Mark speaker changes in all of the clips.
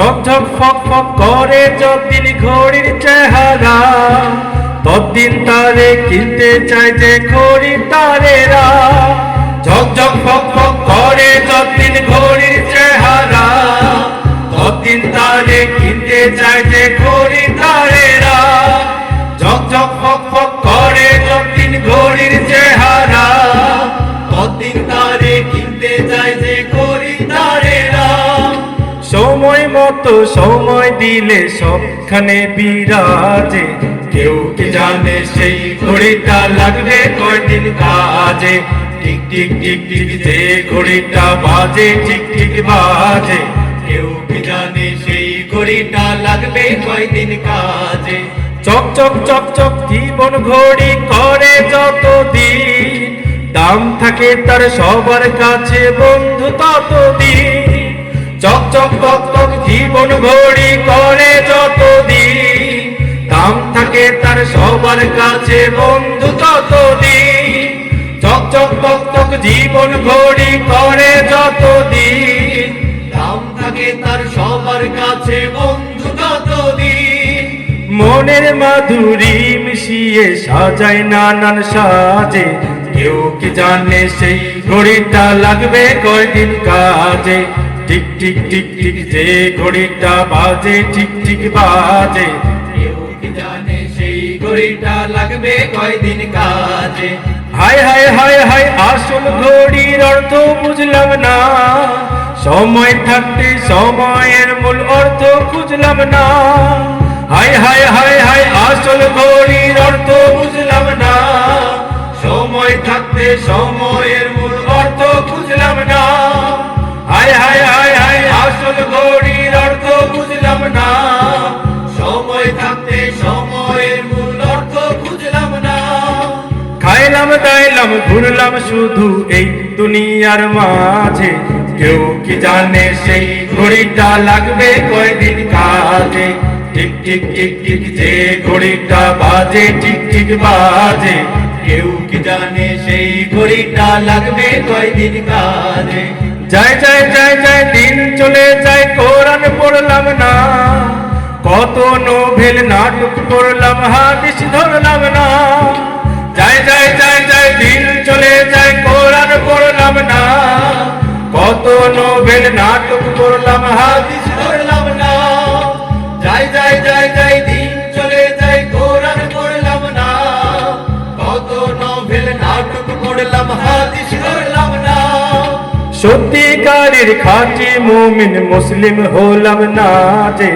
Speaker 1: ঝক ঝক ফক ফক করে যতদিন ঘড়ির চেহারা, ততদিন তারে কিনতে চায় যে ঘড়ি তারেরা। ঝক ঝক ফক ফক করে যতদিন ঘড়ির চেহারা, ততদিন তারে কিনতে চায় যে ঘড়ি তারেরা। ঝক ঝক ফক ফক করে যতদিন ঘড়ির সময় দিলে সবখানে বিরাজে। কেউ কি জানে সেই ঘড়িটা লাগবে কয়দিন কাজে। টিক টিক টিক টিক, যে ঘড়িটা বাজে ঠিক ঠিক বাজে। কেউ কি জানে সেই ঘড়িটা লাগবে কয়দিন কাজে। চক চক চক চক, জীবন ঘড়ি করে যত দিন দাম থাকে তার সবার কাছে বন্ধু ততদিন। চক চক টক টক জীবন ঘড়ি করে যতদিন। দাম থাকে তার সবার কাছে বন্ধু ততদিন। চক চক টক টক জীবন ঘড়ি করে যতদিন। দাম থাকে তার সবার কাছে বন্ধু ততদিন। মনের মাধুরী মিশিয়ে সাজায় নানান সাজে। কেউ কি জানে সেই ঘড়িটা লাগবে কয়দিন কাজে? টিক টিক টিক টিক যে ঘড়িটা বাজে ঠিক ঠিক বাজে। কেউ কি জানে সেই ঘড়িটা লাগবে কয়দিন কাজে? হায় হায় হায় হায় আসল ঘড়ির অর্থ বুঝলাম না। সময় থাকতে সময়ের মূল অর্থ খুঁজলাম না। হায় হায় হায় হায় আসল খাইলাম দাইলাম ঘুরলাম শুধু এই দুনিয়ার মাঝে। কেউ কি জানে সেই ঘড়িটা লাগবে কয়দিন কাজে? টিক টিক টিক টিক, যে ঘড়িটা বাজে ঠিক ঠিক বাজে। কেউ কি জানে সেই ঘড়িটা লাগবে কয়দিন কাজে? যায় যায় যায় যায়, দিন নোভেল নাটক পড়লাম হাদিস ধরলাম না। যায় যায় যায় যায় দিন চলে যায় কোরআন পড়লাম না। কত নোভেল নাটক পড়লাম হাদিস ধরলাম না। সত্যিকারের খাঁটি মুমিন মুসলিম হলাম না যে,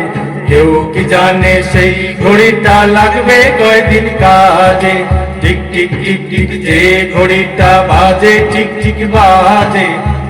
Speaker 1: কেউ কি জানে সেই ঘড়িটা লাগবে কয়দিন কাজে? টিক টিক টিক টিক, যে ঘড়িটা বাজে ঠিক ঠিক বাজে।